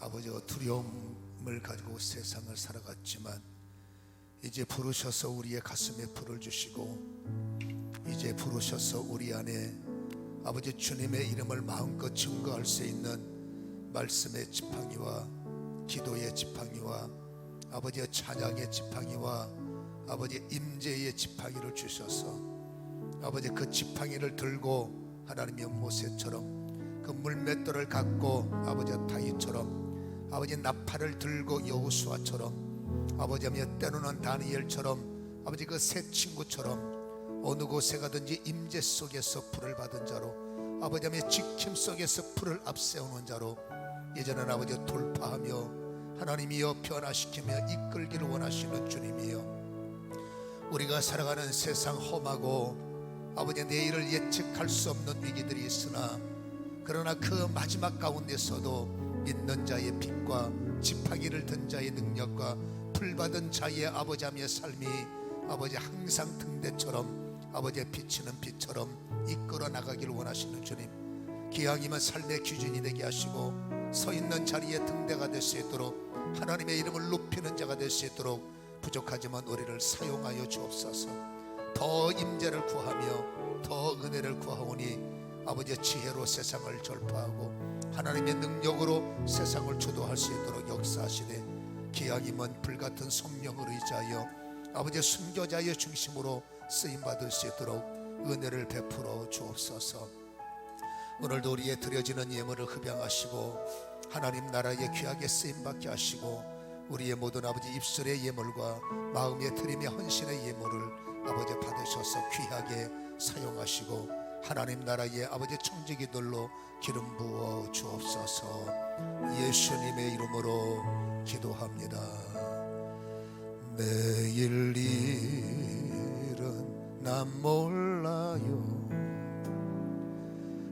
아버지가 두려움을 가지고 세상을 살아갔지만 이제 부르셔서 우리의 가슴에 불을 주시고 이제 부르셔서 우리 안에 아버지 주님의 이름을 마음껏 증거할 수 있는 말씀의 지팡이와 기도의 지팡이와 아버지의 찬양의 지팡이와 아버지 임재의 지팡이를 주셔서 아버지 그 지팡이를 들고 하나님의 모세처럼 그 물맷돌을 갖고 아버지 다윗처럼 아버지 나팔을 들고 여호수아처럼 아버지 하며 때로는 다니엘처럼 아버지 그 새 친구처럼 어느 곳에 가든지 임재 속에서 불을 받은 자로 아버지 하며 지킴 속에서 불을 앞세우는 자로 이제는 아버지 돌파하며 하나님이여 변화시키며 이끌기를 원하시는 주님이여 우리가 살아가는 세상 험하고 아버지 내일을 예측할 수 없는 위기들이 있으나 그러나 그 마지막 가운데서도 믿는 자의 빛과 지팡이를 든 자의 능력과 풀받은 자의 아버지의 삶이 아버지 항상 등대처럼 아버지의 비치는 빛처럼 이끌어 나가기를 원하시는 주님 기왕이면 삶의 기준이 되게 하시고 서 있는 자리에 등대가 될 수 있도록 하나님의 이름을 높이는 자가 될 수 있도록 부족하지만 우리를 사용하여 주옵소서. 더 임재를 구하며 더 은혜를 구하오니 아버지의 지혜로 세상을 절파하고 하나님의 능력으로 세상을 주도할 수 있도록 역사하시되 기약이면 불같은 성령을 의지하여 아버지의 순교자의 중심으로 쓰임 받을 수 있도록 은혜를 베풀어 주옵소서. 오늘도 우리의 드려지는 예물을 흡양하시고 하나님 나라의 귀하게 쓰임 받게 하시고 우리의 모든 아버지 입술의 예물과 마음의 드림의 헌신의 예물을 아버지 받으셔서 귀하게 사용하시고 하나님 나라의 아버지 청지기들로 기름 부어 주옵소서. 예수님의 이름으로 기도합니다. 내일 일은 난 몰라요.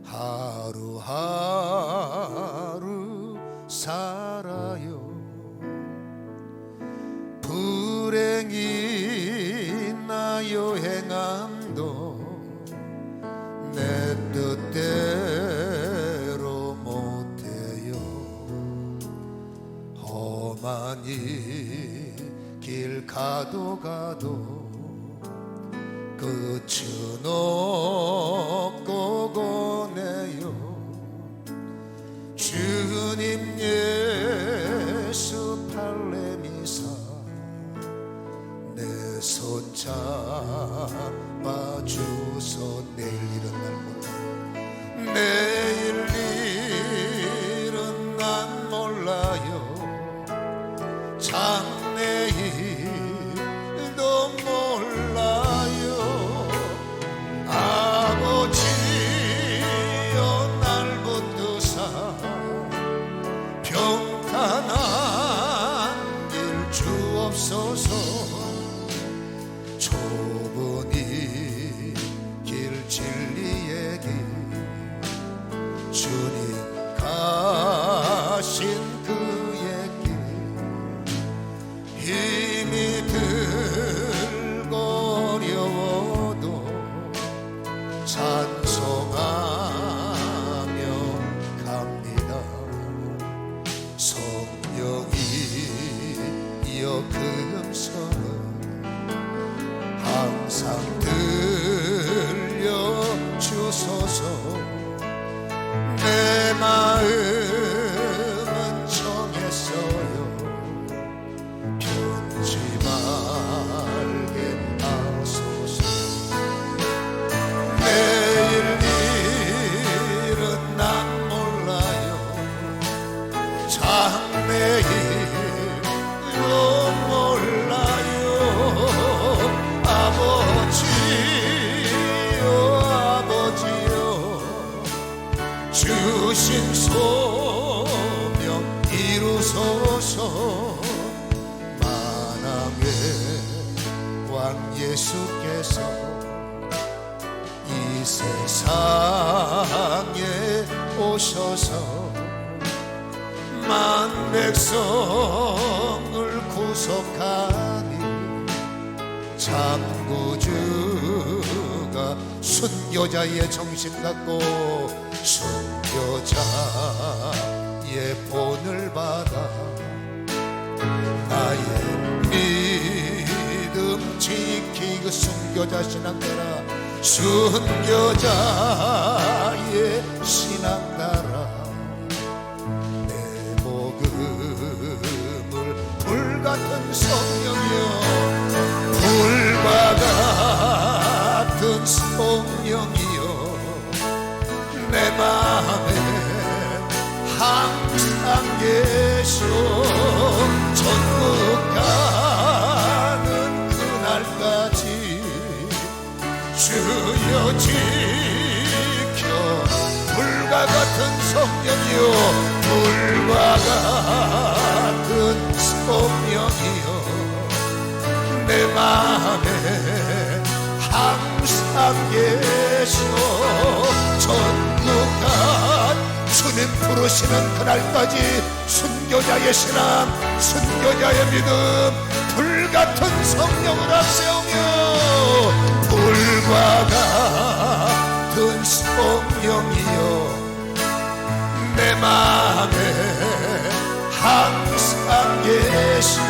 하루하루 살아요. 불행이 험하니 길 가도 가도 끝은 없고 고네요. 주님 예수 팔레미사 내 손잡 주신 소명 이루소서. 만왕의 왕 예수께서 이 세상에 오셔서 만 백성을 구속하니 참구주가 순교자의 정신 갖고 순 교자의 주의 본을 받아 나의 믿음 지키고 순교자 신앙 따라 순교자의 신앙 따 항상 계셔 천국 가는 그날까지 주여 지켜 불과 같은 성령이여 불과 같은 성령이여 내 마음에 항상 계셔 천국간 주님 부르시는 그날까지 순교자의 신앙 순교자의 믿음 불같은 성령을 앞세우며 불과 같은 성령이여 내 마음에 항상 계셔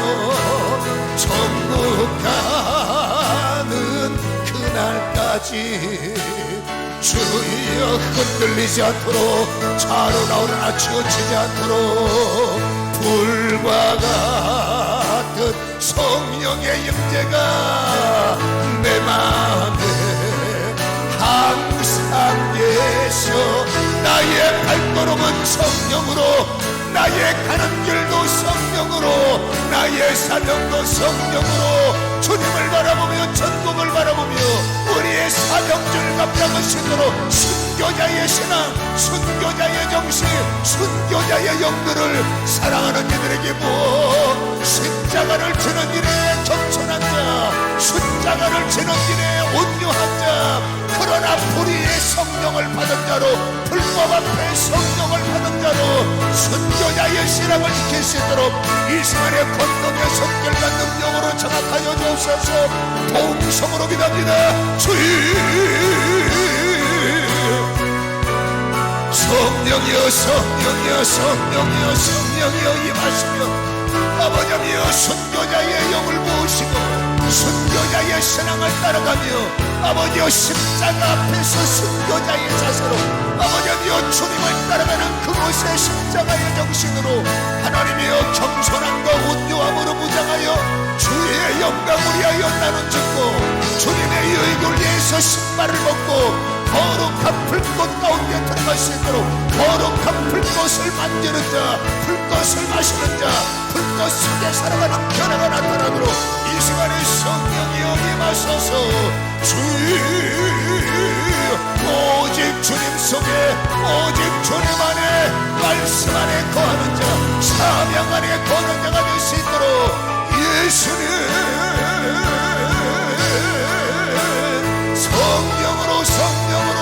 천국 가는 그날까지 주여 흔들리지 않도록 차로 나오나 치우치지 않도록 불과 같은 성령의 임재가 내 마음에 항상 계셔 나의 발걸음은 성령으로 나의 가는 길도 성령으로 나의 사명도 성령으로 주님을 바라보며 천국을 바라보며 우리의 사명줄 감당하시도록 순교자의 신앙 순교자의 정신 순교자의 영들을 사랑하는 이들에게 부어 십자가를 지는 일에 겸손한 자 십자가를 지는 일에 온유한 자 그러나 불의의 성령을 불법 앞에 성령을 받은 자로 순교자의 신앙을 지킬 수 있도록 이 시간에 권능의 손길과 능력으로 장악하여 주옵소서 동성으로 기도합니다 주님 성령이여 성령이여 성령이여 성령이여 임하시며 아버지여 순교자의 영을 모시고 순교자의 신앙을 따라가며 아버지여 십자가 앞에서 순교자의 자세로 아버지여 주님을 따라가는 그곳의 십자가의 정신으로 하나님이여 겸손함과 온유함으로 무장하여 주의 영광을 위하여 나는 짓고 주님의 의를 위해서 신발을 벗고 거룩한 불꽃 가운데 들어갈 수 있도록 거룩한 불꽃을 만지는 자 불꽃을 마시는 자 불꽃 속에 살아가는 변화가 나타나도록 이 시간에 성령이여 임하소서 주여 오직 주님 속에 오직 주님 안에 말씀 안에 거하는 자 사명 안에 거하는 자가 될 수 있도록 예수님 성령으로 성령으로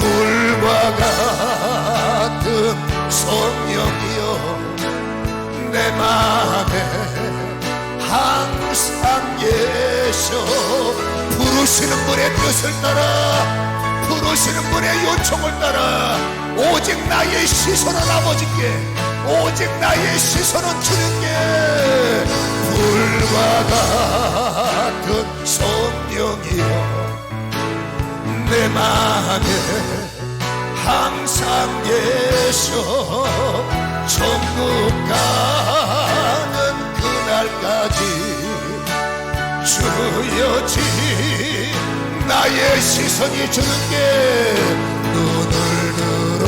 불과 같은 성령이여 내 마음에 항상 계셔 부르시는 분의 뜻을 따라 부르시는 분의 요청을 따라 오직 나의 시선은 아버지께 오직 나의 시선은 주님께. 불과 같은 성령이여 내 마음에 항상 계셔 천국 가 나의 시선이 주는게 눈을 들어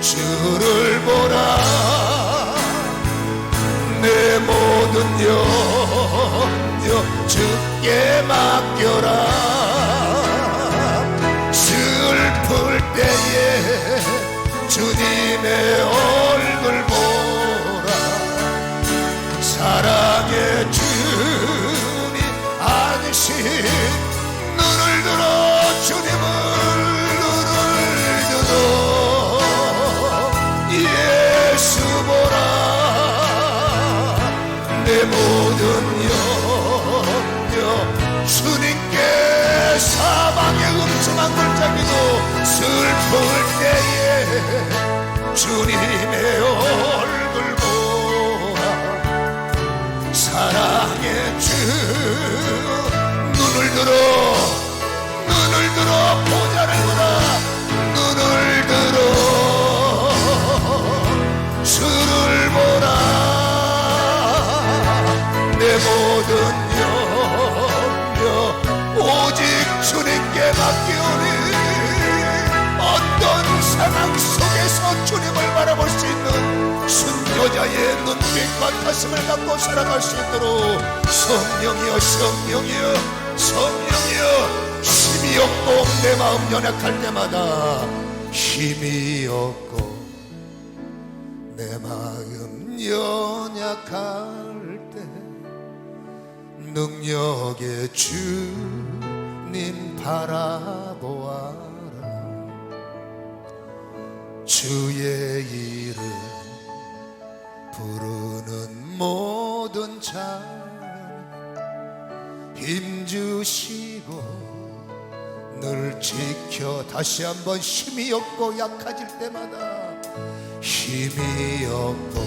주를 보라. 내 모든 염려 주께 맡겨라. 슬플 때에 주님의 얼굴 보라. 사랑 눈을 들어 주님을 눈을 들어 예수 보라 내 모든 염려 주님께 사방의 음침한 골짜기도 슬플 때에 주님의 얼굴 보라 사랑의 주 들어. 눈을 들어 보자를 보라 눈을 들어. 주를 보라 내 모든 염려 오직 주님께 맡기오니 어떤 상황 속에서 주님을 바라볼 수 있는 순여자의 눈빛과 가슴을 갖고 살아갈 수 있도록 성령이여 성령이여 성령이여 힘이 없고 내 마음 연약할 때마다 힘이 없고 내 마음 연약할 때 능력의 주님 바라보아라. 주의 이름 부르는 모든 자 힘 주시고 늘 지켜 다시 한번 힘이 없고 약해질 때마다 힘이 없고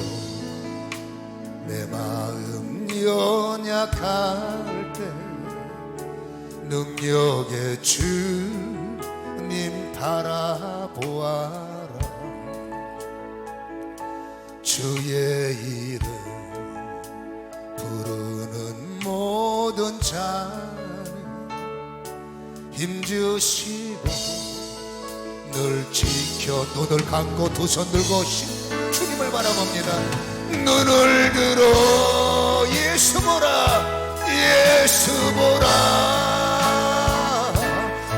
내 마음 연약할 때 능력의 주님 바라보아라. 주의 이름 모든 자는 힘주시고 늘 지켜 눈을 감고 두 손 들고 신- 주님을 바라봅니다. 눈을 들어 예수 보라 예수 보라.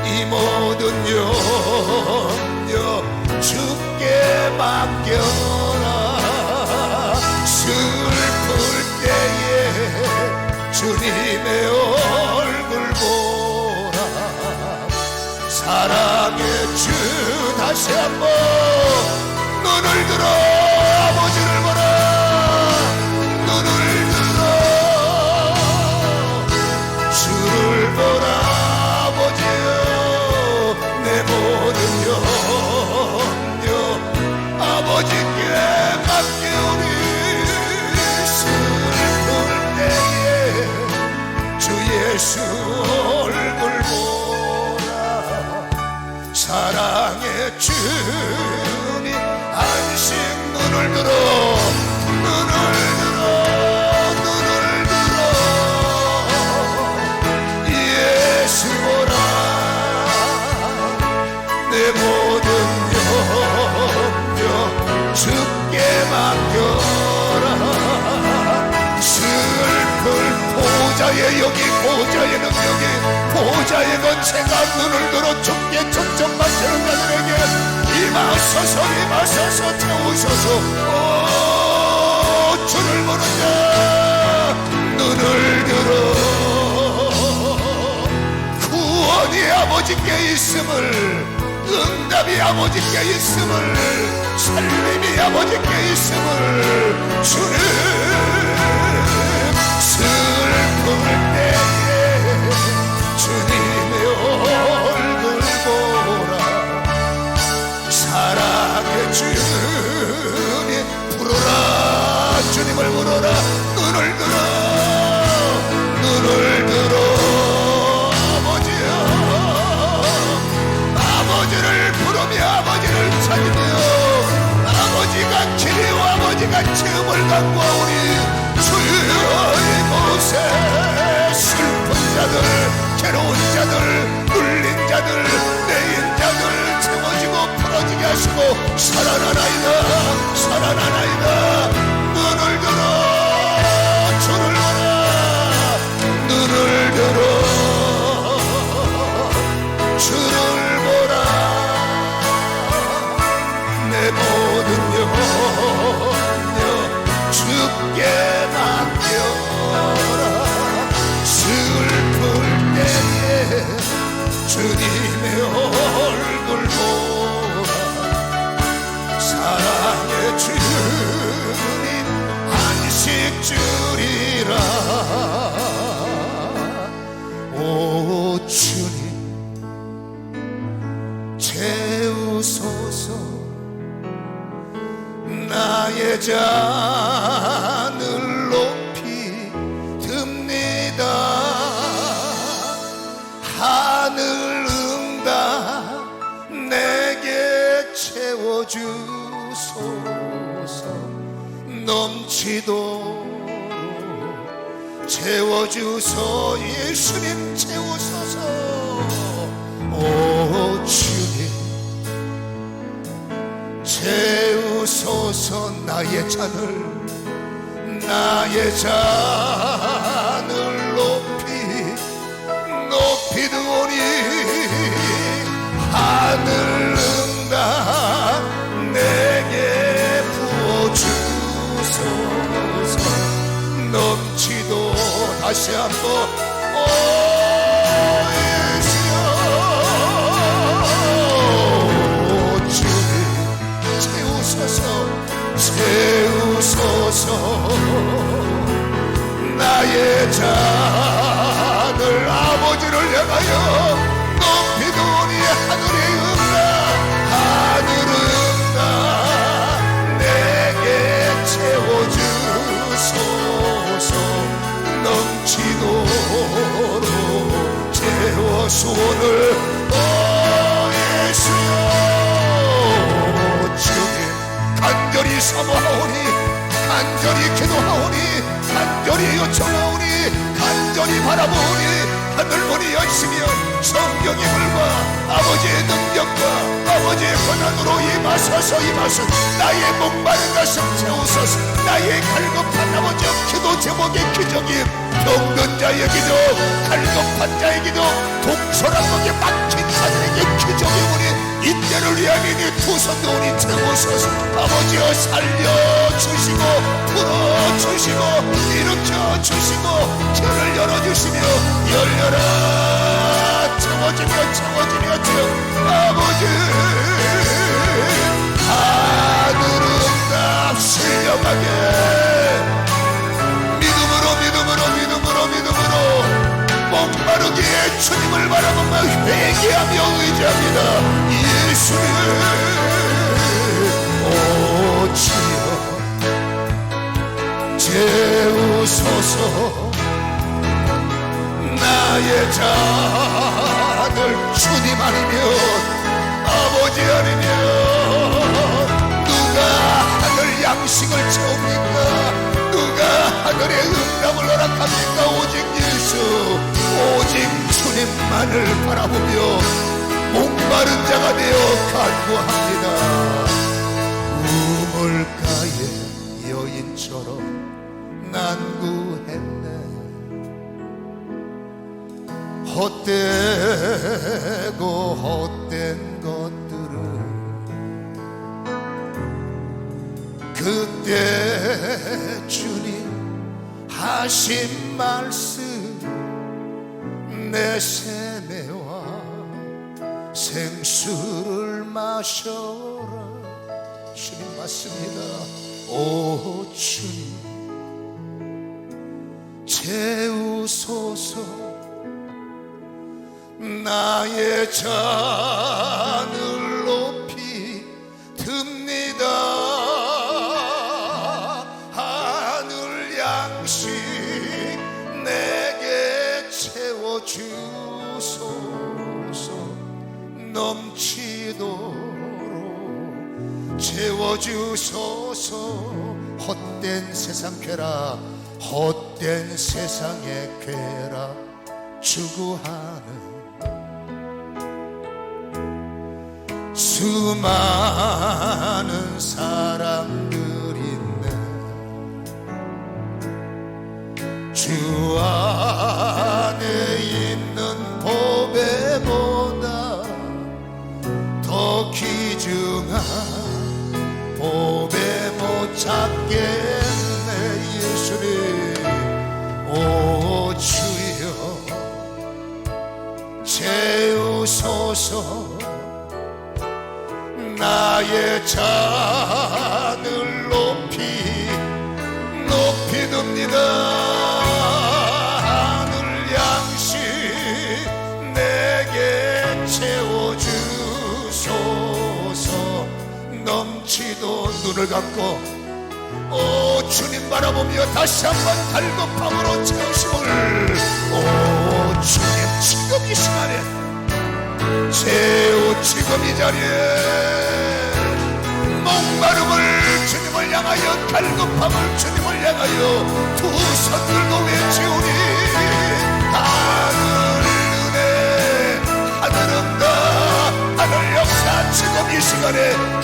이 모든 염려 주께 맡겨 주님의 얼굴 보라. 사랑의 주 다시 한번 눈을 들어 예수 얼굴 보라. 사랑의 주님 안식 눈을 들어 눈을 들어 눈을 들어. 예수 보라. 내 모든 염려 주께 맡 보좌의 여기 보좌의 능력이 보좌의 건체가 눈을 들어 주께 초점 맞추는 자들에게 임하소서 임하소서 태우소서. 오 주를 보는 자. 눈을 들어. 구원이 아버지께 있음을 응답이 아버지께 있음을 살림이 아버지께 있음을 슬플 때 주께 맡겨라 슬플 때에 주님의 얼굴 보라. 사랑의 주님. 안식 주리라. 채우소서. 잔을 채워주소서. 넘치도록 채워주소. 예수님 채우소서. 오 주님. 채우소서. 나의 잔을 나의 잔 다시 한번 채우소서 나의 잔 소원을 오 예수여 주님 간절히 사모하오니 간절히 기도하오니 간절히 요청하오니 간절히 바라보오니 하늘문이 열시며 성경의 불과 아버지의 능력과 아버지의 권한으로 임하소서 임하소서 나의 목마른 가슴 채우소서. 나의 갈급한 아버지 기도 제목의 기적이 병든 자의 기도 갈급한 자의 기도 동서남북에 막힌 자들에게 기적의 문이 인대를 위한 이니 두손도니 채우소서. 아버지여 살려주시고 풀어주시고 일으켜주시고 길을 열어주시며 열려라 채워지며 채워지며 채워 아버지. 하늘은 다 신령하게. 믿음으로 믿음으로 믿음으로 믿음으로. 목마르기에 주님을 바라보며 회개하며 의지합니다. 예수님 오 주여 채우소서 나의 잔을 주님 아니면 아버지 아니면 누가 하늘 양식을 채웁니까? 누가 하늘의 응답을 허락합니까? 오직 예수 오직 주님만을 바라보며 목마른 자가 되어 간구합니다. 우물가의 여인처럼 난구했네 헛되고 헛된 것들을 그때 주님 하신 말씀 내 세매와 생수를 마셔라. 주님 맞습니다. 오 주님 채우소서 나의 잔을 높이 듭니다. 하늘 양식 내게 채워주소서. 넘치도록 채워주소서. 헛된 세상 괴라 헛된 세상의 괴라. 추구하는 수많은 사람들 있네. 주 안에 있는 보배보다 더 귀중한 보배 못 찾겠네 예수님. 오 주여. 채우소서 나의 잔을 높이 높이 듭니다. 하늘 양식 내게 채워주소서. 넘치도 눈을 감고 오 주님 바라보며 다시 한번 달급함으로 채우심을. 오 주님 지금 이 시간에 채우 지금 이 자리에 목마름을 주님을 향하여 갈급함을 주님을 향하여 두 손 들고 외치오니 하늘 은혜 하늘 응답 하늘 역사 지금 이 시간에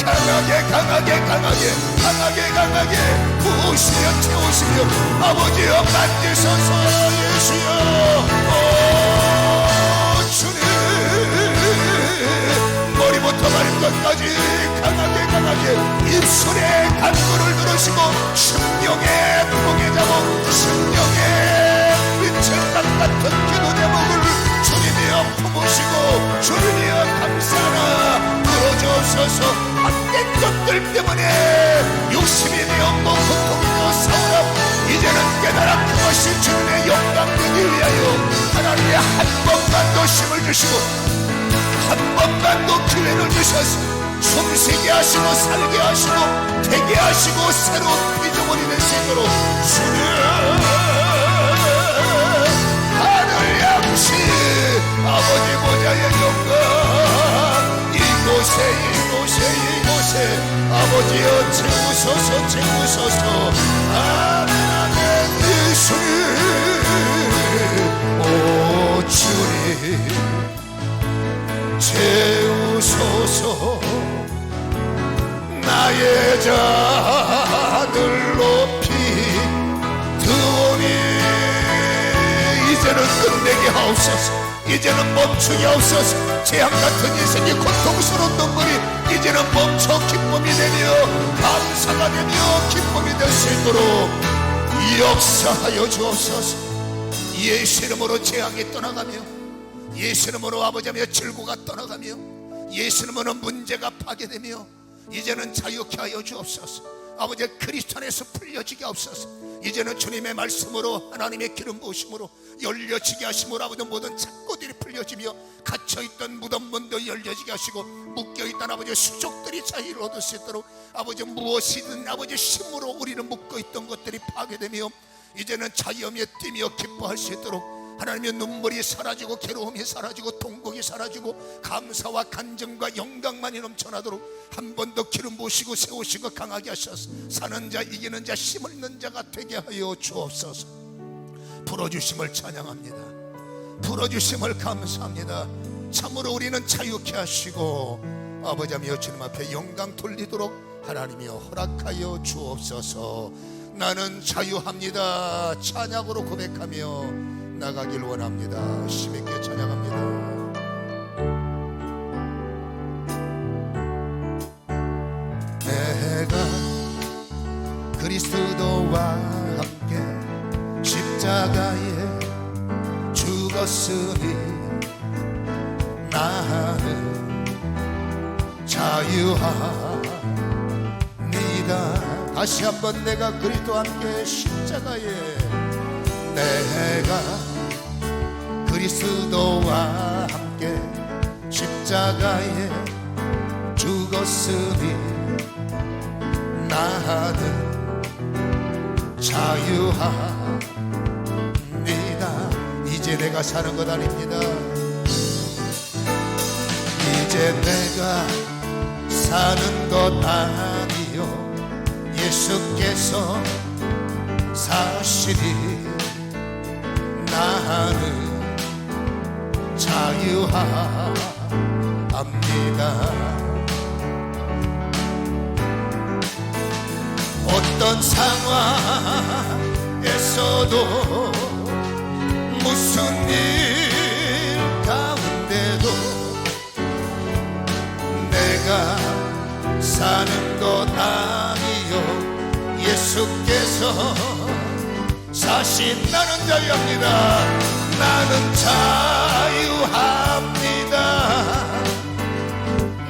강하게 강하게 강하게 강하게 강하게 부으시며 채우시며 아버지여 만드셔서 예수여 머리부터 발끝까지 강하게 강하게 입술에 간구를 들으시고 심령에 무게 잡고 심령에 빛을 땅 같은 기도 제목을 주님이여 품으시고 주님이여 감사나 끌어주옵소서 안된 것들 때문에 욕심이 되어 뭐 고통이 되어 싸우라 이제는 깨달아 그것이 주님의 영광 되기 위하여 하나님의 한 번만 더 힘을 주시고 한 번만 더 기회를 주셔서 숨쉬게 하시고 살게 하시고 되게 하시고 될수 있도록 주님. 하늘 양식 아버지 보좌의 영광. 이곳에 이곳에 이곳에 아버지여 채우소서 채우소서 아멘 예수님. 오 주님 채우소서. 나의 잔을 높이 드오니. 이제는 끝내게 하옵소서. 이제는 멈추게 하옵소서. 재앙 같은 인생의 고통스러운 눈물이 이제는 멈춰 기쁨이 되며 감사가 되며 기쁨이 될 수 있도록 역사하여 주옵소서. 예수 이름으로 재앙이 떠나가며 예수 이름으로 아버지며 질고가 떠나가며 예수 이름으로 문제가 파괴되며 이제는 자유케 하여 주옵소서. 아버지 그리스도 안에서 풀려지게 하옵소서. 이제는 주님의 말씀으로 하나님의 기름 부으심으로 열려지게 하심으로 아버지 모든 창고들이 풀려지며 갇혀있던 무덤 문도 열려지게 하시고 묶여있던 아버지 수족들이 자유를 얻을 수 있도록 아버지 무엇이든 아버지 힘으로 우리는 묶어있던 것들이 파괴되며 이제는 자유함에 뛰며 기뻐할 수 있도록 하나님의 눈물이 사라지고 괴로움이 사라지고 통곡이 사라지고 감사와 간증과 영광만이 넘쳐나도록 한 번 더 기름 부으시고 세우시고 강하게 하셔서. 사는 자 이기는 자 힘을 있는 자가 되게 하여 주옵소서. 풀어주심을 찬양합니다. 풀어주심을 감사합니다. 참으로 우리는 자유케 하시고 아버지며 주님 앞에 영광 돌리도록 하나님이여 허락하여 주옵소서. 나는 자유합니다. 찬양으로 고백하며 나가길 원합니다. 힘있게 찬양합니다. 내가 그리스도와 함께 십자가에 죽었으니 나는 자유합니다. 다시 한번 내가 그리스도와 함께 십자가에 내가 그리스도와 함께 십자가에 죽었으니 나는 자유합니다. 이제 내가 사는 것 아닙니다. 이제 내가 사는 것 아니요. 예수께서 사시니 나는 자유합니다. 어떤 상황에서도 무슨 일 가운데도 내가 사는 것 아니요. 예수께서 사신 나는 자유합니다 나는 자유합니다.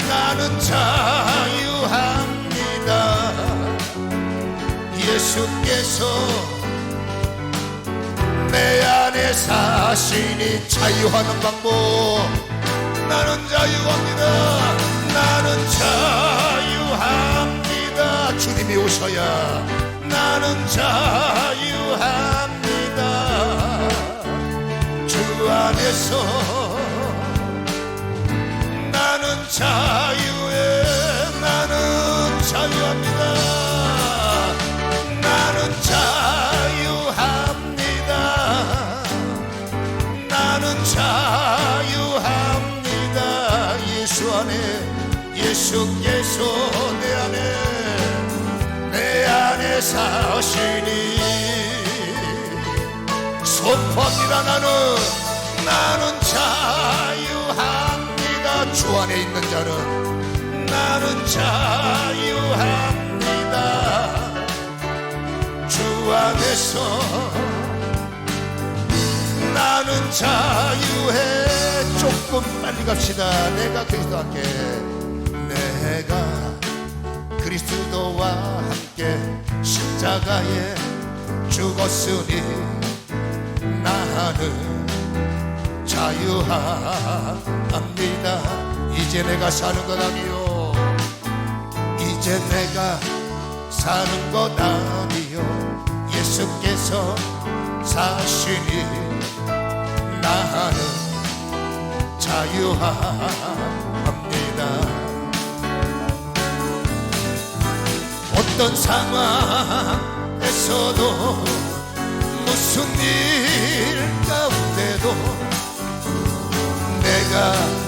나는 자유합니다. 예수께서 내 안에 사시니 자유하는 방법. 나는 자유합니다. 나는 자유합니다. 주님이 오셔야 나는 자유합니다 주 안에서 나는 자유해 나는 자유합니다. 나는 자유합니다. 나는 자유합니다. 예수 안에 예수께서 내 안에 내 안에 사시니. 선포합니다 나는 나는 자는 나는 자유합니다. 주 안에서 나는 자유해. 조금 빨리 갑시다. 내가 그리스도와 함께. 내가 그리스도와 함께 십자가에 죽었으니 나는 자유합니다 이제 내가 사는 것 아니요 이제 내가 사는 것 아니요 예수께서 사시니 나는 자유합니다. 어떤 상황에서도 무슨 일 가운데도 내가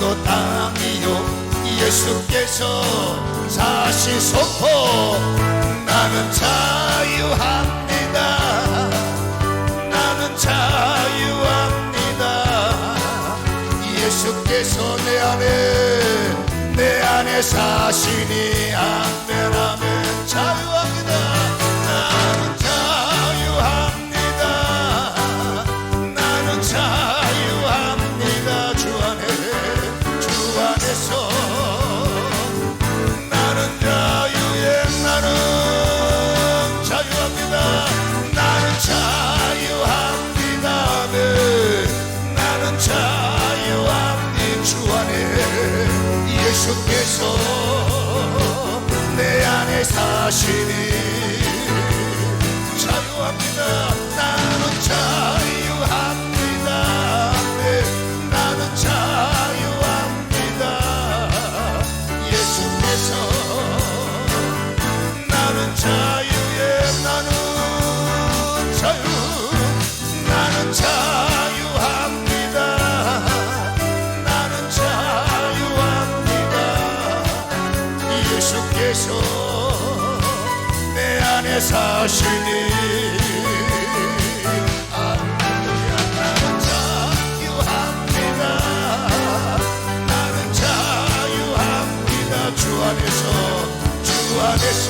것 아니요. 예수께서 사시 소포 나는 자유합니다. 나는 자유합니다. 예수께서 내 안에 내 안에 사시니 아멘 아멘. 자유합니다 예수께서 내 안에 사시니 자유합니다. 나는 자유 주 안에서 주 안에서.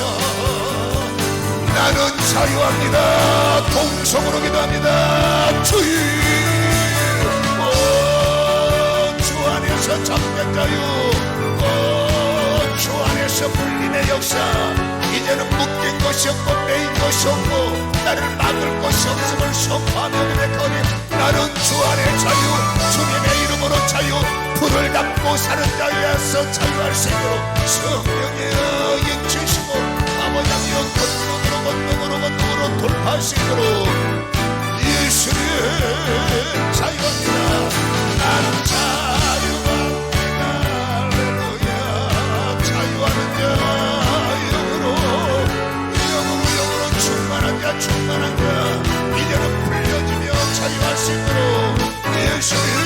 나는 자유합니다. 동성으로 기도합니다. 주의 오 주 안에서 참된 자유. 오 주 안에서 불림의 역사 이제는 묶인 것이 없고 빼인 것이 없고 나를 막을 것이 없음을 선포하며 고백하니 나는 주 안에 자유 주님의 이름으로 자유 불을 담고 사는 자에서 자유할 수 있도록 성령의 인치시고 아버지여 권능으로 권능으로 권능으로 돌파할 수 있도록 예수를 It's